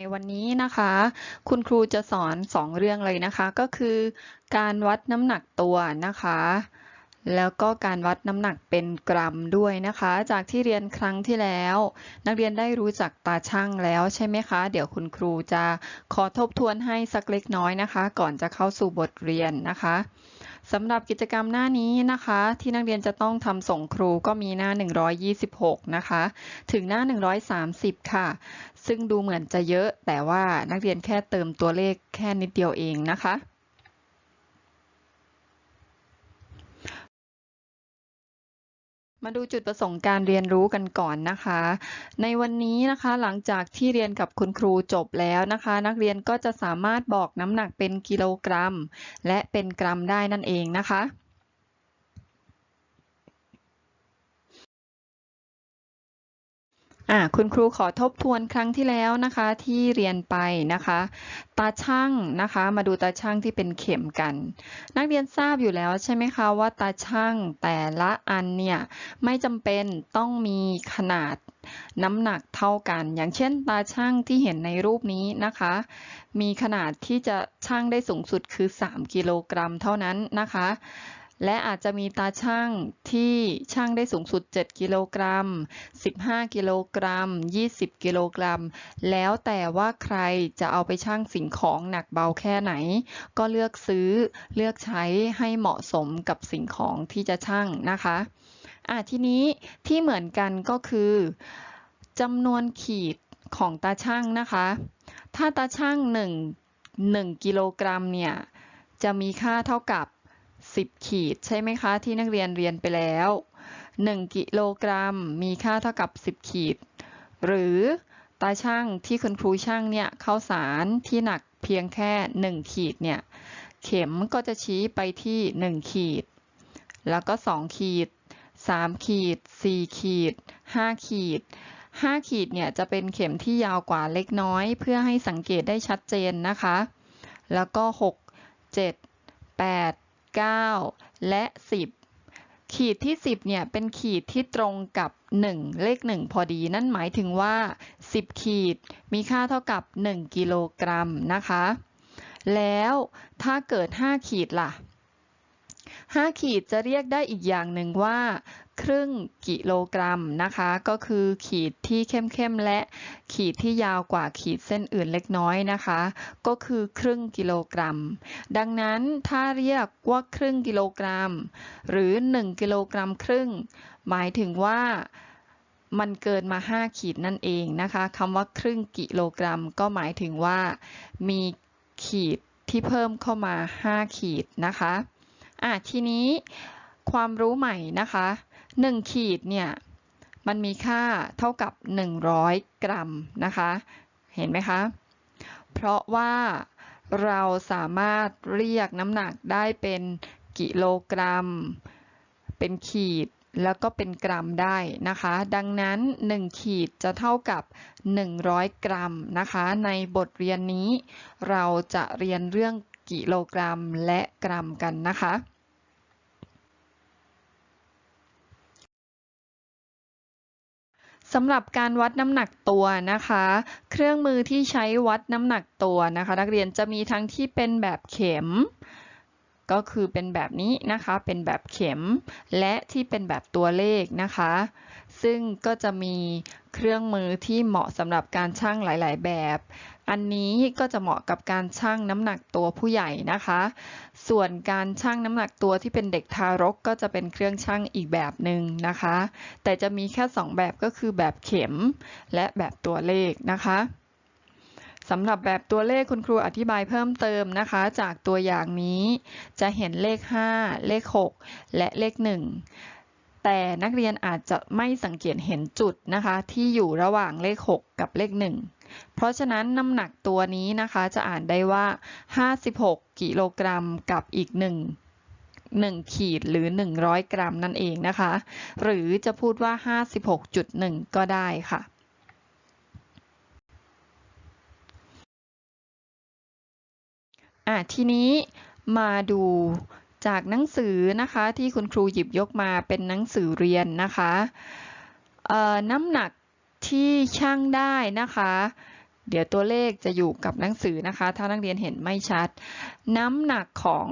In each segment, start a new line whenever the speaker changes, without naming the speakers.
ในวันนี้นะคะ คุณครูจะสอนสองเรื่องเลยนะคะ ก็คือ การวัดน้ำหนักตัวนะคะ แล้วก็การวัดน้ำหนักเป็นกรัมด้วยนะคะ จากที่เรียนครั้งที่แล้ว นักเรียนได้รู้จักตาช่างแล้วใช่ไหมคะ เดี๋ยวคุณครูจะขอทบทวนให้สักเล็กน้อยนะคะ ก่อนจะเข้าสู่บทเรียนนะคะ สำหรับกิจกรรมหน้านี้นะคะ ที่นักเรียนจะต้องทำส่งครูก็มีหน้า 126 นะคะ ถึงหน้า 130 ค่ะ ซึ่งดูเหมือนจะเยอะแต่ว่านักเรียนแค่เติมตัวเลขแค่นิดเดียวเองนะคะ มาดูจุดประสงค์การเรียนรู้กันก่อนนะคะ ในวันนี้นะคะหลังจากที่เรียนกับคุณครูจบแล้วนะคะ นักเรียนก็จะสามารถบอกน้ำหนักเป็นกิโลกรัม และเป็นกรัมได้นั่นเองนะคะ อ่าคุณครูขอทบทวนครั้งที่แล้วนะคะที่เรียนไปนะคะ ตาช่างนะคะ มาดูตาช่างที่เป็นเข็มกัน นักเรียนทราบอยู่แล้วใช่ไหมคะว่าตาช่างแต่ละอันเนี่ยไม่จำเป็นต้องมีขนาดน้ำหนักเท่ากัน อย่างเช่น ตาช่างที่เห็นในรูปนี้นะคะ มีขนาดที่จะช่างได้สูงสุดคือ 3 กิโลกรัมเท่านั้นนะคะ และอาจจะมีตาช่างที่ช่างได้สูงสุด 7 กิโลกรัม 15 กิโลกรัม 20 กิโลกรัม แล้วแต่ว่าใครจะเอาไปช่างสิ่งของหนักเบาแค่ไหน ก็เลือกซื้อเลือกใช้ให้เหมาะสมกับสิ่งของที่จะช่างนะคะอะทีนี้ที่เหมือนกันก็คือจำนวนขีดของตาช่างนะคะ ถ้าตาช่าง1 1กิโลกรัมเนี่ยจะมีค่าเท่ากับ 10 ขีดใช่ไหมคะที่นักเรียนเรียนไปแล้ว 1 กิโลกรัมมีค่าเท่ากับ 10 ขีด หรือตาช่างที่คุณครูช่างเนี่ยเข้าสารที่หนักเพียงแค่ 1 ขีดเนี่ยเข็มก็จะชี้ไปที่ 1 ขีด แล้วก็ 2 ขีด 3 ขีด 4 ขีด 5 ขีด 5 ขีดเนี่ยจะเป็นเข็มที่ยาวกว่าเล็กน้อย เพื่อให้สังเกตได้ชัดเจนนะคะ แล้วก็ 6 7 8 9 และ 10 ขีดที่ 10เนี่ยเป็นขีดที่ตรงกับ 1 เลข 1 พอดีนั่นหมายถึงว่า 10 ขีดมีค่าเท่ากับ 1 กิโลกรัมนะคะ แล้วถ้าเกิด 5 ขีดล่ะ 5 ขีดจะเรียกได้อีกอย่างหนึ่งว่า ครึ่งกิโลกรัมนะคะ ก็คือขีดที่เข้มๆและขีดที่ยาวกว่าขีดเส้นอื่นเล็กน้อยนะคะ ก็คือครึ่งกิโลกรัม ดังนั้นถ้าเรียกว่าครึ่งกิโลกรัม หรือ 1 กิโลกรัมครึ่ง หมายถึงว่ามันเกินมา 5 ขีดนั่นเองนะคะคำว่าครึ่งกิโลกรัม ก็หมายถึงว่ามีขีดที่เพิ่มเข้ามา 5 ขีดนะคะ อะทีนี้ความรู้ใหม่นะคะ1ขีดเนี่ยมันมีค่าเท่ากับ 100 กรัมนะคะ เห็นไหมคะ เพราะว่าเราสามารถเรียกน้ำหนักได้เป็นกิโลกรัม เป็นขีดแล้วก็เป็นกรัมได้นะคะ ดังนั้น 1 ขีดจะเท่ากับ 100 กรัมนะคะ ในบทเรียนนี้เราจะเรียนเรื่อง กิโลกรัมและกรัมกันนะคะสำหรับการวัดน้ำหนักตัวนะคะ เครื่องมือที่ใช้วัดน้ำหนักตัวนะคะ นักเรียนจะมีทั้งที่เป็นแบบเข็ม ก็คือเป็นแบบนี้นะคะ เป็นแบบเข็ม และที่เป็นแบบตัวเลขนะคะ ซึ่งก็จะมีเครื่องมือที่เหมาะสำหรับการชั่งหลาย ๆ แบบ อันนี้ก็จะเหมาะกับการชั่งน้ำหนักตัวผู้ใหญ่นะคะ ส่วนการชั่งน้ำหนักตัวที่เป็นเด็กทารกก็จะเป็นเครื่องชั่งอีกแบบหนึ่งนะคะ แต่จะมีแค่ 2 แบบก็คือแบบเข็มและแบบตัวเลขนะคะสำหรับแบบตัวเลขคุณครูอธิบายเพิ่มเติมนะคะ จากตัวอย่างนี้จะเห็นเลข 5 เลข 6 และเลข 1 แต่นักเรียนอาจจะไม่สังเกตเห็นจุดนะคะที่อยู่ระหว่างเลข 6 กับเลข 1 เพราะฉะนั้นน้ำหนักตัวนี้นะคะจะอ่านได้ว่า 56 กิโลกรัมกับอีก 1 1 ขีดหรือ 100 กรัมนั่นเองนะคะ หรือจะพูดว่า 56.1 ก็ได้ค่ะ อะ ทีนี้มาดู จากหนังสือนะคะที่คุณครูหยิบยกมาเป็นหนังสือเรียนนะคะน้ำหนักที่ช่างได้นะคะ เดี๋ยวตัวเลขจะอยู่กับหนังสือนะคะ ถ้านักเรียนเห็นไม่ชัด น้ำหนักของ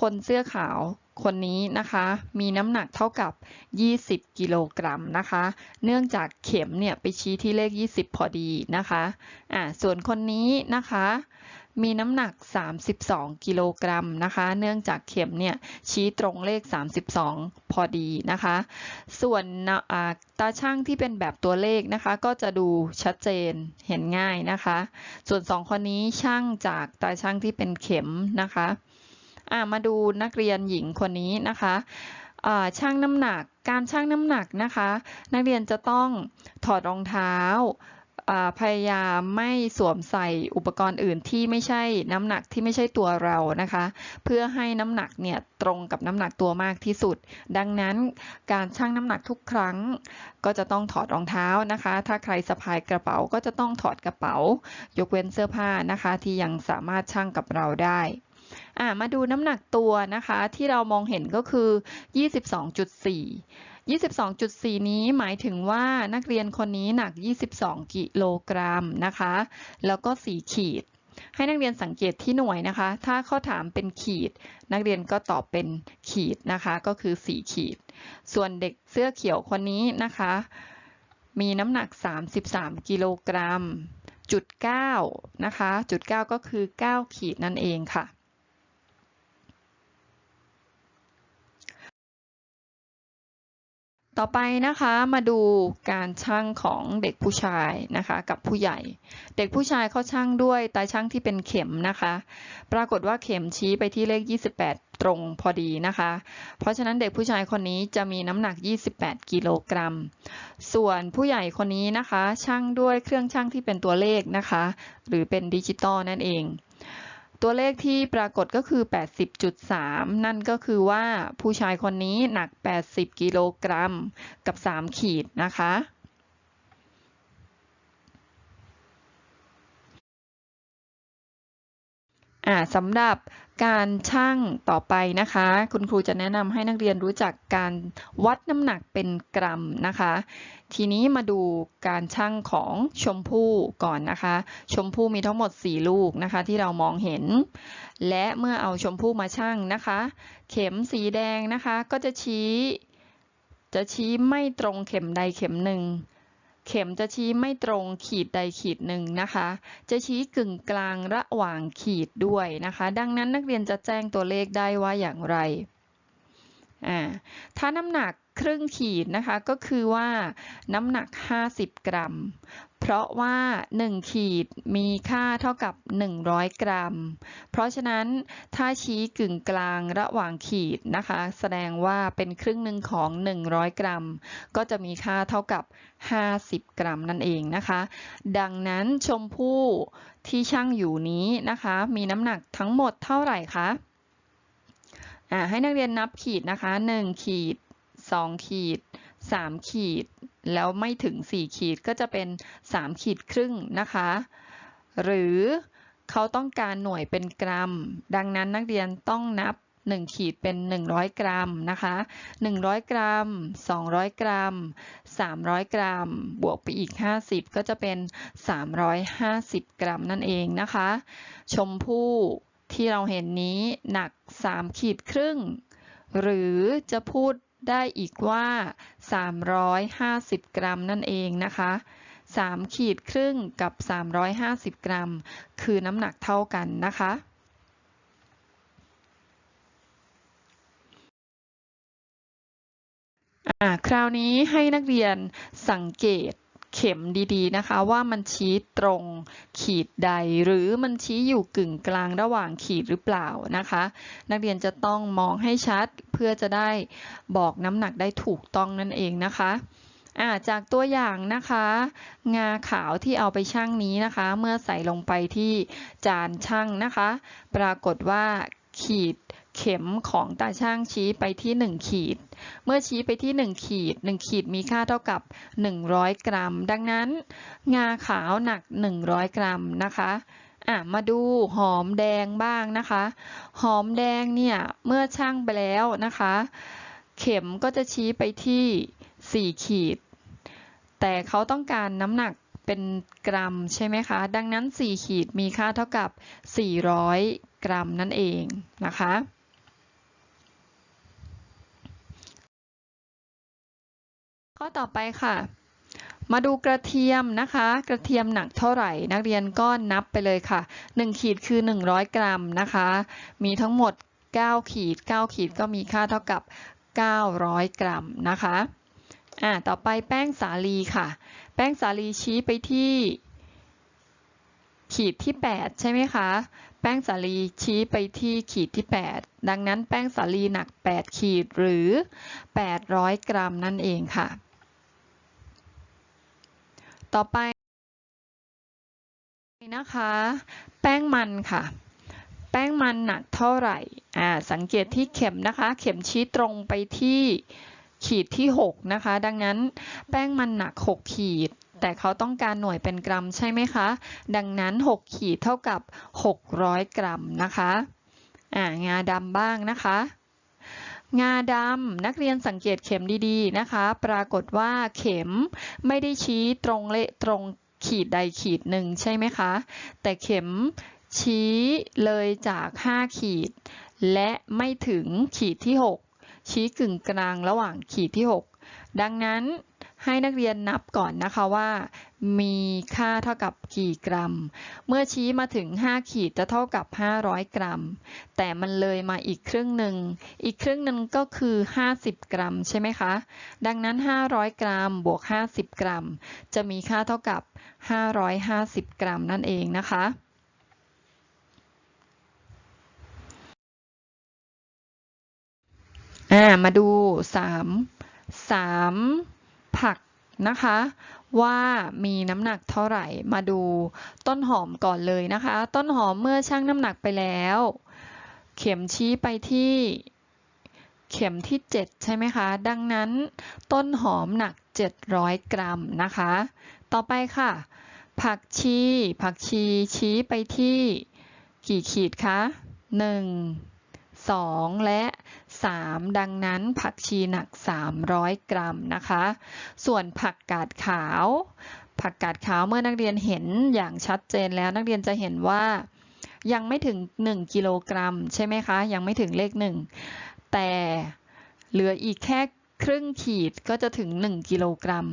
คนเสื้อขาวคนนี้นะคะ มีน้ำหนักเท่ากับ 20 กิโลกรัมนะคะ เนื่องจากเข็มเนี่ยไปชี้ที่เลข 20 พอดีนะคะอ่าส่วนคนนี้นะคะ มีน้ำหนัก 32 กิโลกรัมนะคะ เนื่องจากเข็มเนี่ยชี้ตรงเลข 32 พอดีนะคะ ส่วนตาช่างที่เป็นแบบตัวเลขนะคะ ก็จะดูชัดเจนเห็นง่ายนะคะ ส่วนสองคนนี้ช่างจากตาช่างที่เป็นเข็มนะคะอ่ามาดูนักเรียนหญิงคนนี้นะคะช่างน้ำหนัก การช่างน้ำหนักนะคะ นักเรียนจะต้องถอดรองเท้า พยายามไม่สวมใส่อุปกรณ์อื่นที่ไม่ใช่น้ำหนักที่ไม่ใช่ตัวเรานะคะ เพื่อให้น้ำหนักเนี่ยตรงกับน้ำหนักตัวมากที่สุด ดังนั้นการชั่งน้ำหนักทุกครั้ง ก็จะต้องถอดรองเท้านะคะ ถ้าใครสะพายกระเป๋าก็จะต้องถอดกระเป๋า ยกเว้นเสื้อผ้านะคะ ที่ยังสามารถชั่งกับเราได้มาดูน้ำหนักตัวนะคะที่เรามองเห็นก็คือ 22.4 22.4 นี้หมายถึงว่านักเรียนคนนี้หนัก 22 กิโลกรัมนะคะ แล้วก็ 4 ขีด ให้นักเรียนสังเกตที่หน่วยนะคะ ถ้าเขาถามเป็นขีด นักเรียนก็ตอบเป็นขีดนะคะ ก็คือ 4 ขีด ส่วนเด็กเสื้อเขียวคนนี้นะคะ มีน้ำหนัก 33 กิโลกรัมจุด9นะคะ จุด 9 ก็คือ 9 ขีดนั่นเองค่ะ ต่อไปนะคะมาดูการชั่งของเด็กผู้ชายนะคะกับผู้ใหญ่ เด็กผู้ชายเขาชั่งด้วยตาชั่งที่เป็นเข็มนะคะ ปรากฏว่าเข็มชี้ไปที่เลข 28 ตรงพอดีนะคะ เพราะฉะนั้นเด็กผู้ชายคนนี้จะมีน้ำหนัก 28 กิโลกรัม ส่วนผู้ใหญ่คนนี้นะคะชั่งด้วยเครื่องชั่งที่เป็นตัวเลขนะคะ หรือเป็นดิจิตอลนั่นเอง ตัวเลขที่ปรากฏก็คือ 80.3 นั่นก็คือว่าผู้ชายคนนี้หนัก 80 กิโลกรัมกับ 3 ขีดนะคะ อ่าสำหรับการช่างต่อไปนะคะ คุณครูจะแนะนำให้นักเรียนรู้จักการวัดน้ำหนักเป็นกรัมนะคะ ทีนี้มาดูการช่างของชมพู่ก่อนนะคะ ชมพู่มีทั้งหมด 4 ลูกนะคะ ที่เรามองเห็น และเมื่อเอาชมพู่มาช่างนะคะ เข็มสีแดงนะคะก็จะชี้ จะชี้ไม่ตรงเข็มใดเข็มหนึ่ง เข็มจะชี้ไม่ตรงขีดใดขีดหนึ่งนะคะ จะชี้กึ่งกลางระหว่างขีดด้วยนะคะ ดังนั้นนักเรียนจะแจ้งตัวเลขได้ว่าอย่างไร ถ้าน้ำหนักครึ่งขีดนะคะก็คือว่าน้ำหนัก 50 กรัม เพราะว่า 1 ขีดมีค่าเท่ากับ 100 กรัม เพราะฉะนั้นถ้าชี้กึ่งกลางระหว่างขีดนะคะ แสดงว่าเป็นครึ่งหนึ่งของ 100 กรัม ก็จะมีค่าเท่ากับ 50 กรัมนั่นเองนะคะ ดังนั้นชมพู่ที่ช่างอยู่นี้นะคะ มีน้ำหนักทั้งหมดเท่าไหร่คะให้นักเรียนนับขีดนะคะ 1 ขีด 2 ขีด 3 ขีด แล้วไม่ถึง 4 ขีดก็จะเป็น 3 ขีดครึ่งนะคะ หรือเขาต้องการหน่วยเป็นกรัม ดังนั้นนักเรียนต้องนับ 1 ขีดเป็น 100 กรัมนะคะ 100 กรัม 200 กรัม 300 กรัม บวกไปอีก 50 ก็จะเป็น 350 กรัมนั่นเองนะคะ ชมพู่ที่เราเห็นนี้หนัก 3 ขีดครึ่ง หรือจะพูด ได้อีกว่า 350 กรัมนั่นเองนะคะ 3 ขีดครึ่งกับ 350 กรัม คือน้ำหนักเท่ากันนะคะคราวนี้ให้นักเรียนสังเกต เข็มดีๆนะคะ ว่ามันชี้ตรงขีดใด หรือมันชี้อยู่กึ่งกลางระหว่างขีดหรือเปล่านะคะ นักเรียนจะต้องมองให้ชัดเพื่อจะได้บอกน้ำหนักได้ถูกต้องนั่นเองนะคะจากตัวอย่างนะคะ งาขาวที่เอาไปชั่งนี้นะคะ เมื่อใส่ลงไปที่จานชั่งนะคะ ปรากฏว่าขีด เข็มของตาช่างชี้ไปที่ 1 ขีด เมื่อชี้ไปที่ 1 ขีด 1 ขีดมีค่าเท่ากับ 100 กรัม ดังนั้น งาขาวหนัก 100 กรัมนะคะอะมาดูหอมแดงบ้างนะคะ หอมแดงเนี่ยเมื่อช่างไปแล้วนะคะ เข็มก็จะชี้ไปที่ 4 ขีด แต่เขาต้องการน้ำหนักเป็นกรัมใช่ไหมคะ ดังนั้น 4 ขีดมีค่าเท่ากับ 400 กรัมนั่นเองนะคะ ข้อต่อไปค่ะ มาดูกระเทียมนะคะ กระเทียมหนักเท่าไหร่ นักเรียนก็นับไปเลยค่ะ 1 ขีดคือ 100 กรัมนะคะ มีทั้งหมด 9 ขีด 9 ขีดก็มีค่าเท่ากับ 900 กรัมนะคะอ่าต่อไปแป้งสาลีค่ะ แป้งสาลีชี้ไปที่ขีดที่ 8 ใช่ไหมคะ แป้งสาลีชี้ไปที่ขีดที่ 8 ดังนั้นแป้งสาลีหนัก 8 ขีดหรือ 800 กรัมนั่นเองค่ะ ต่อไปนะคะ แป้งมันค่ะ แป้งมันหนักเท่าไหร่อ่าสังเกตที่เข็มนะคะ เข็มชี้ตรงไปที่ขีดที่ 6 นะคะ ดังนั้นแป้งมันหนัก 6 ขีด แต่เขาต้องการหน่วยเป็นกรัมใช่ไหมคะ ดังนั้น 6 ขีดเท่ากับ 600 กรัมนะคะอ่างาดำบ้างนะคะ งาดำนักเรียนสังเกตเข็มดีๆนะคะ ปรากฏว่าเข็มไม่ได้ชี้ตรงเละตรงขีดใดขีดหนึ่งใช่ไหมคะ แต่เข็มชี้เลยจาก 5 ขีด และไม่ถึงขีดที่ 6 ชี้กึ่งกลางระหว่างขีดที่ 6 ดังนั้น ให้นักเรียนนับก่อนนะคะว่า มีค่าเท่ากับกี่กรัม เมื่อชี้มาถึง 5 ขีดจะเท่ากับ 500 กรัม แต่มันเลยมาอีกครึ่งหนึ่ง อีกครึ่งหนึ่งก็คือ 50 กรัมใช่ไหมคะ ดังนั้น 500 กรัมบวก 50 กรัม จะมีค่าเท่ากับ 550 กรัมนั่นเองนะคะ่ามาดูสามสาม ผักนะคะ ว่ามีน้ำหนักเท่าไหร่มาดูต้นหอมก่อนเลยนะคะ ต้นหอมเมื่อชั่งน้ำหนักไปแล้ว เข็มชี้ไปที่เข็มที่ 7 ใช่ไหมคะ ดังนั้นต้นหอมหนัก 700 กรัมนะคะ ต่อไปค่ะ ผักชี ผักชีชี้ไปที่กี่ขีดคะ 1 2 และ 3 ดังนั้นผักชีหนัก 300 กรัมนะคะ ส่วนผักกาดขาว ผักกาดขาวเมื่อนักเรียนเห็นอย่างชัดเจนแล้วนักเรียนจะเห็นว่ายังไม่ถึง 1 กิโลกรัม ใช่ไหมคะ ยังไม่ถึงเลข 1 แต่เหลืออีกแค่ครึ่งขีดก็จะถึง 1 กิโลกรัม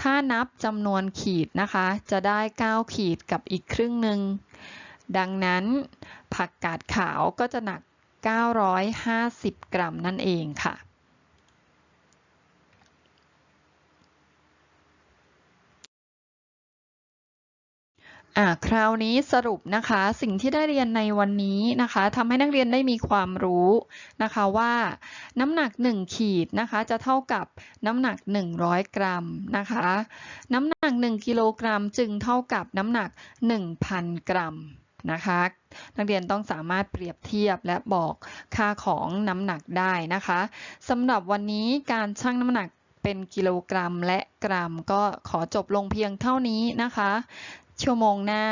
ถ้านับจำนวนขีดนะคะ จะได้ 9 ขีดกับอีกครึ่งหนึ่ง ดังนั้นผักกาดขาวก็จะหนัก 950 กรัมนั่นเองค่ะ คราวนี้สรุปนะคะสิ่งที่ได้เรียนในวันนี้นะคะทำให้นักเรียนได้มีความรู้นะคะว่าน้ำหนัก 1 ขีดนะคะจะเท่ากับน้ำหนัก 100 กรัมนะคะน้ำหนัก 1 กิโลกรัมจึงเท่ากับน้ำหนัก 1,000 กรัม นะคะ นักเรียนต้องสามารถเปรียบเทียบและบอกค่าของน้ำหนักได้นะคะสำหรับวันนี้การชั่งน้ำหนักเป็นกิโลกรัมและกรัมก็ขอจบลงเพียงเท่านี้นะคะ ชั่วโมงหน้า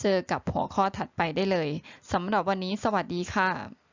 เจอกับหัวข้อถัดไปได้เลยสำหรับวันนี้สวัสดีค่ะ